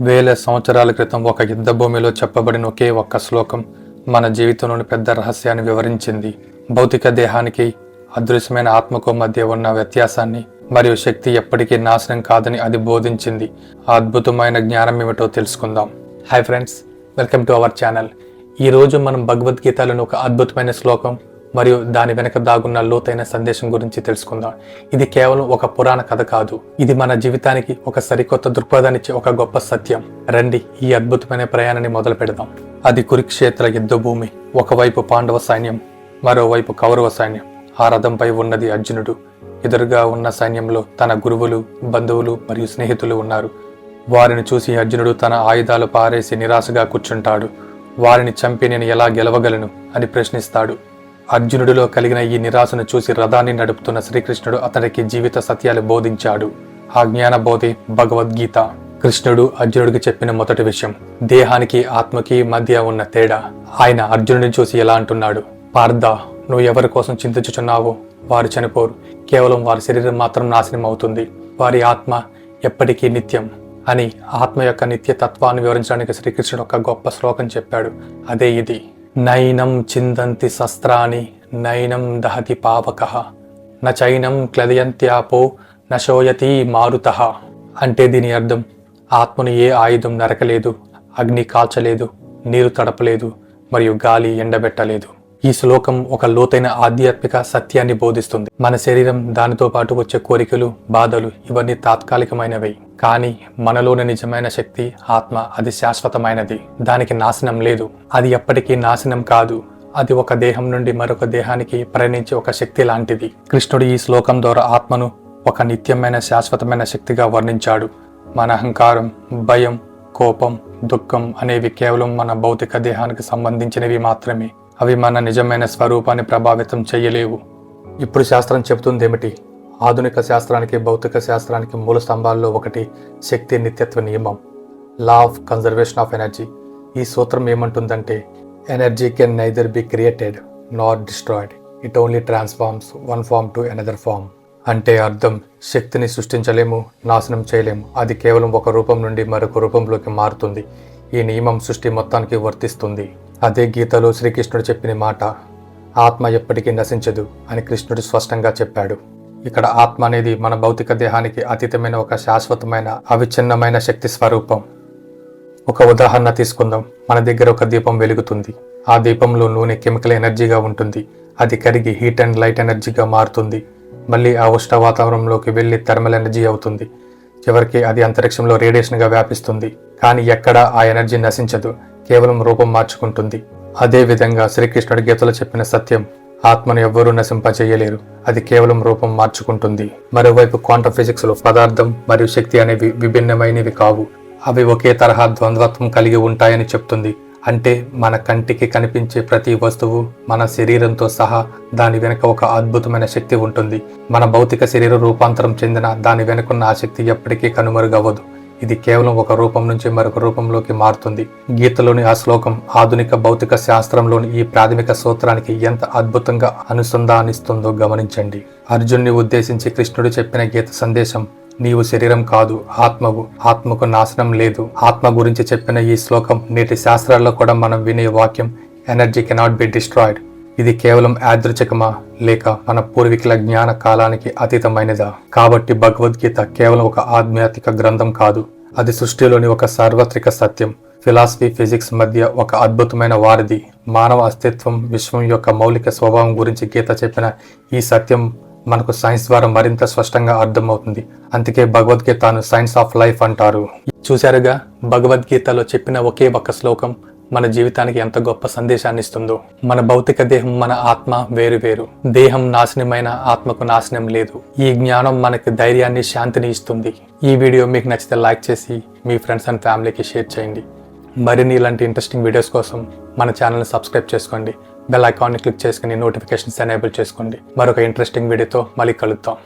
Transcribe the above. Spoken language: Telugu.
వేల సంవత్సరాల క్రితం ఒక యుద్ధ భూమిలో చెప్పబడిన ఒకే ఒక్క శ్లోకం మన జీవితంలోని పెద్ద రహస్యాన్ని వివరించింది. భౌతిక దేహానికి అదృశ్యమైన ఆత్మకు మధ్య ఉన్న వ్యత్యాసాన్ని మరియు శక్తి ఎప్పటికీ నాశనం కాదని అది బోధించింది. ఆ అద్భుతమైన జ్ఞానం ఏమిటో తెలుసుకుందాం. Hi friends welcome to our channel ఈ రోజు మనం భగవద్గీతలోని ఒక అద్భుతమైన శ్లోకం మరియు దాని వెనక దాగున్న లోతైన సందేశం గురించి తెలుసుకుందాం. ఇది కేవలం ఒక పురాణ కథ కాదు. ఇది మన జీవితానికి ఒక సరికొత్త దృక్పథాన్నిచ్చే ఒక గొప్ప సత్యం. రండి ఈ అద్భుతమైన ప్రయాణాన్ని మొదలు పెడదాం. అది కురుక్షేత్ర యుద్ధభూమి ఒకవైపు పాండవ సైన్యం మరోవైపు కౌరవ సైన్యం. ఆ రథంపై ఉన్నది అర్జునుడు. ఎదురుగా ఉన్న సైన్యంలో తన గురువులు బంధువులు మరియు స్నేహితులు ఉన్నారు. వారిని చూసి అర్జునుడు తన ఆయుధాలు పారేసి నిరాశగా కూర్చుంటాడు. వారిని చంపి నేను ఎలా గెలవగలను అని ప్రశ్నిస్తాడు. అర్జునుడిలో కలిగిన ఈ నిరాశను చూసి రథాన్ని నడుపుతున్న శ్రీకృష్ణుడు అతనికి జీవిత సత్యాలు బోధించాడు. ఆ జ్ఞాన బోధి భగవద్గీత. కృష్ణుడు అర్జునుడికి చెప్పిన మొదటి విషయం దేహానికి ఆత్మకి మధ్య ఉన్న తేడా. ఆయన అర్జునుడిని చూసి ఎలా అంటున్నాడు పార్థ నువ్వు ఎవరి కోసం చింతించుచున్నావో వారు చనిపోరు. కేవలం వారి శరీరం మాత్రం నాశనం అవుతుంది వారి ఆత్మ ఎప్పటికీ నిత్యం అని ఆత్మ యొక్క నిత్య తత్వాన్ని వివరించడానికి శ్రీకృష్ణుడు ఒక గొప్ప శ్లోకం చెప్పాడు. అదే ఇది. నైనం చిందంతి శస్త్రాన్ని నైనం దహతి పావక నైనం క్లదయంత్యాపో నశోయతి మారుత అంటే దీని అర్థం ఆత్మను ఏ ఆయుధం నరకలేదు అగ్ని కాల్చలేదు నీరు తడపలేదు మరియు గాలి ఎండబెట్టలేదు. ఈ శ్లోకం ఒక లోతైన ఆధ్యాత్మిక సత్యాన్ని బోధిస్తుంది. మన శరీరం దానితో పాటు వచ్చే కోరికలు బాధలు ఇవన్నీ తాత్కాలికమైనవి. కానీ మనలోని నిజమైన శక్తి ఆత్మ అది శాశ్వతమైనది. దానికి నాశనం లేదు. అది ఎప్పటికీ నాశనం కాదు. అది ఒక దేహం నుండి మరొక దేహానికి ప్రయాణించే ఒక శక్తి లాంటిది. కృష్ణుడు ఈ శ్లోకం ద్వారా ఆత్మను ఒక నిత్యమైన శాశ్వతమైన శక్తిగా వర్ణించాడు. మన అహంకారం భయం కోపం దుఃఖం అనేవి కేవలం మన భౌతిక దేహానికి సంబంధించినవి మాత్రమే. అవి మన నిజమైన స్వరూపాన్ని ప్రభావితం చేయలేవు. ఇప్పుడు శాస్త్రం చెబుతుంది ఏమిటి ఆధునిక శాస్త్రానికి భౌతిక శాస్త్రానికి మూల స్తంభాల్లో ఒకటి శక్తి నిత్యత్వ నియమం law of conservation of energy ఈ సూత్రం ఏమంటుందంటే energy can neither be created not destroyed it only transforms one form to another form అంటే అర్థం శక్తిని సృష్టించలేము నాశనం చేయలేము. అది కేవలం ఒక రూపం నుండి మరొక రూపంలోకి మారుతుంది. ఈ నియమం సృష్టి మొత్తానికి వర్తిస్తుంది. అదే గీతలో శ్రీకృష్ణుడు చెప్పిన మాట ఆత్మ ఎప్పటికీ నశించదు అని కృష్ణుడు స్పష్టంగా చెప్పాడు. ఇక్కడ ఆత్మ అనేది మన భౌతిక దేహానికి అతీతమైన ఒక శాశ్వతమైన అవిచ్ఛిన్నమైన శక్తి స్వరూపం. ఒక ఉదాహరణ తీసుకుందాం. మన దగ్గర ఒక దీపం వెలుగుతుంది. ఆ దీపంలో నూనె కెమికల్ ఎనర్జీగా ఉంటుంది. అది కరిగి హీట్ అండ్ లైట్ ఎనర్జీగా మారుతుంది. మళ్ళీ ఆ ఉష్ణ వాతావరణంలోకి వెళ్ళి థర్మల్ ఎనర్జీ అవుతుంది. చివరికి అది అంతరిక్షంలో రేడియేషన్గా వ్యాపిస్తుంది. కానీ ఎక్కడ ఆ ఎనర్జీ నశించదు. కేవలం రూపం మార్చుకుంటుంది. అదే విధంగా శ్రీకృష్ణుడి గీతలో చెప్పిన సత్యం. ఆత్మను ఎవ్వరూ నశింపచేయలేరు అది కేవలం రూపం మార్చుకుంటుంది. మరోవైపు క్వాంటం ఫిజిక్స్లో పదార్థం మరియు శక్తి అనేవి విభిన్నమైనవి కావు. అవి ఒకే తరహా ద్వంద్వత్వం కలిగి ఉంటాయని చెప్తుంది. అంటే మన కంటికి కనిపించే ప్రతి వస్తువు మన శరీరంతో సహా దాని వెనుక ఒక అద్భుతమైన శక్తి ఉంటుంది. మన భౌతిక శరీర రూపాంతరం చెందిన దాని వెనుకున్న ఆ శక్తి ఎప్పటికీ కనుమరుగవ్వదు. ఇది కేవలం ఒక రూపం నుంచి మరొక రూపంలోకి మారుతుంది. గీతలోని ఆ శ్లోకం ఆధునిక భౌతిక శాస్త్రంలోని ఈ ప్రాథమిక సూత్రానికి ఎంత అద్భుతంగా అనుసంధానిస్తుందో గమనించండి. అర్జున్ని ఉద్దేశించి కృష్ణుడు చెప్పిన గీత సందేశం నీవు శరీరం కాదు ఆత్మవు. ఆత్మకు నాశనం లేదు. ఆత్మ గురించి చెప్పిన ఈ శ్లోకం నేటి శాస్త్రాల్లో కూడా మనం వినే వాక్యం ఎనర్జీ కెనాట్ బి డిస్ట్రాయిడ్. ఇది కేవలం యాదృచ్ఛికమా లేక మన పూర్వీకుల జ్ఞాన కాలానికి అతీతమైనదా? కాబట్టి భగవద్గీత కేవలం ఒక ఆధ్యాత్మిక గ్రంథం కాదు. అది సృష్టిలోని ఒక సార్వత్రిక సత్యం. ఫిలాసఫీ ఫిజిక్స్ మధ్య ఒక అద్భుతమైన వారిది మానవ అస్తిత్వం విశ్వం యొక్క మౌలిక స్వభావం గురించి గీత చెప్పిన ఈ సత్యం మనకు సైన్స్ ద్వారా మరింత స్పష్టంగా అర్థమవుతుంది. అందుకే భగవద్గీతను సైన్స్ ఆఫ్ లైఫ్ అంటారు. చూశారుగా? భగవద్గీతలో చెప్పిన ఒకే ఒక శ్లోకం మన జీవితానికి ఎంత గొప్ప సందేశాన్ని ఇస్తుందో. మన భౌతిక దేహం మన ఆత్మ వేరు వేరు. దేహం నాశనమైన ఆత్మకు నాశనం లేదు. ఈ జ్ఞానం మనకి ధైర్యాన్ని శాంతిని ఇస్తుంది. ఈ వీడియో మీకు నచ్చితే లైక్ చేసి మీ ఫ్రెండ్స్ అండ్ ఫ్యామిలీకి షేర్ చేయండి. మరిన్ని ఇలాంటి ఇంట్రెస్టింగ్ వీడియోస్ కోసం మన ఛానల్ని సబ్స్క్రైబ్ చేసుకోండి. బెల్ ఐకాన్ని క్లిక్ చేసుకుని నోటిఫికేషన్స్ ఎనేబుల్ చేసుకోండి. మరొక ఇంట్రెస్టింగ్ వీడియోతో మళ్ళీ కలుద్దాం.